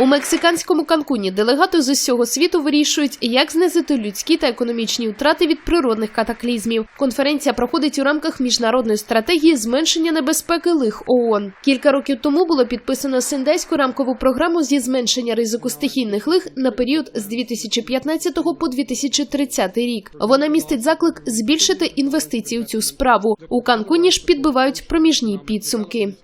У мексиканському Канкуні делегати з усього світу вирішують, як знизити людські та економічні втрати від природних катаклізмів. Конференція проходить у рамках міжнародної стратегії зменшення небезпеки лих ООН. Кілька років тому було підписано Сендайську рамкову програму зі зменшення ризику стихійних лих на період з 2015 по 2030 рік. Вона містить заклик збільшити інвестиції у цю справу. У Канкуні ж підбивають проміжні підсумки.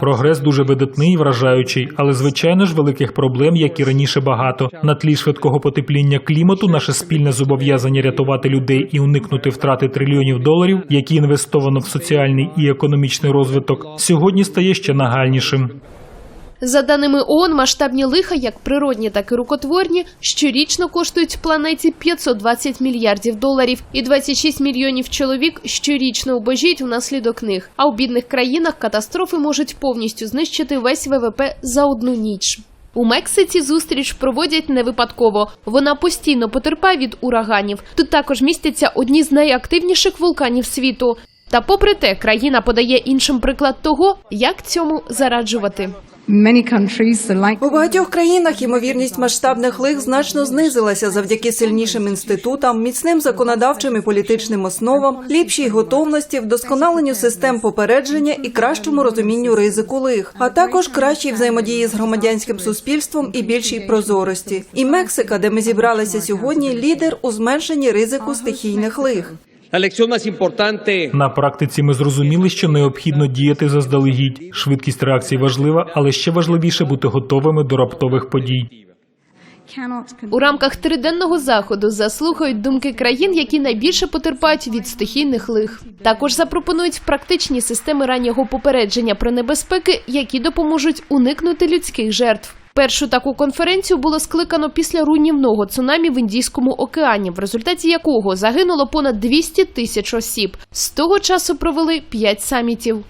Прогрес дуже видатний вражаючий, але звичайно ж великих проблем, як і раніше багато. На тлі швидкого потепління клімату наше спільне зобов'язання рятувати людей і уникнути втрати трильйонів доларів, які інвестовано в соціальний і економічний розвиток, сьогодні стає ще нагальнішим. За даними ООН, масштабні лиха, як природні, так і рукотворні, щорічно коштують планеті 520 мільярдів доларів, і 26 мільйонів чоловік щорічно убожіють внаслідок них. А у бідних країнах катастрофи можуть повністю знищити весь ВВП за одну ніч. У Мексиці зустріч проводять не випадково. Вона постійно потерпає від ураганів. Тут також містяться одні з найактивніших вулканів світу. Та попри те, країна подає іншим приклад того, як цьому зараджувати. У багатьох країнах ймовірність масштабних лих значно знизилася завдяки сильнішим інститутам, міцним законодавчим і політичним основам, ліпшій готовності, вдосконаленню систем попередження і кращому розумінню ризику лих, а також кращій взаємодії з громадянським суспільством і більшій прозорості. І Мексика, де ми зібралися сьогодні, лідер у зменшенні ризику стихійних лих. На практиці ми зрозуміли, що необхідно діяти заздалегідь. Швидкість реакції важлива, але ще важливіше бути готовими до раптових подій. У рамках триденного заходу заслухають думки країн, які найбільше потерпають від стихійних лих. Також запропонують практичні системи раннього попередження про небезпеки, які допоможуть уникнути людських жертв. Першу таку конференцію було скликано після руйнівного цунамі в Індійському океані, в результаті якого загинуло понад 200 тисяч осіб. З того часу провели п'ять самітів.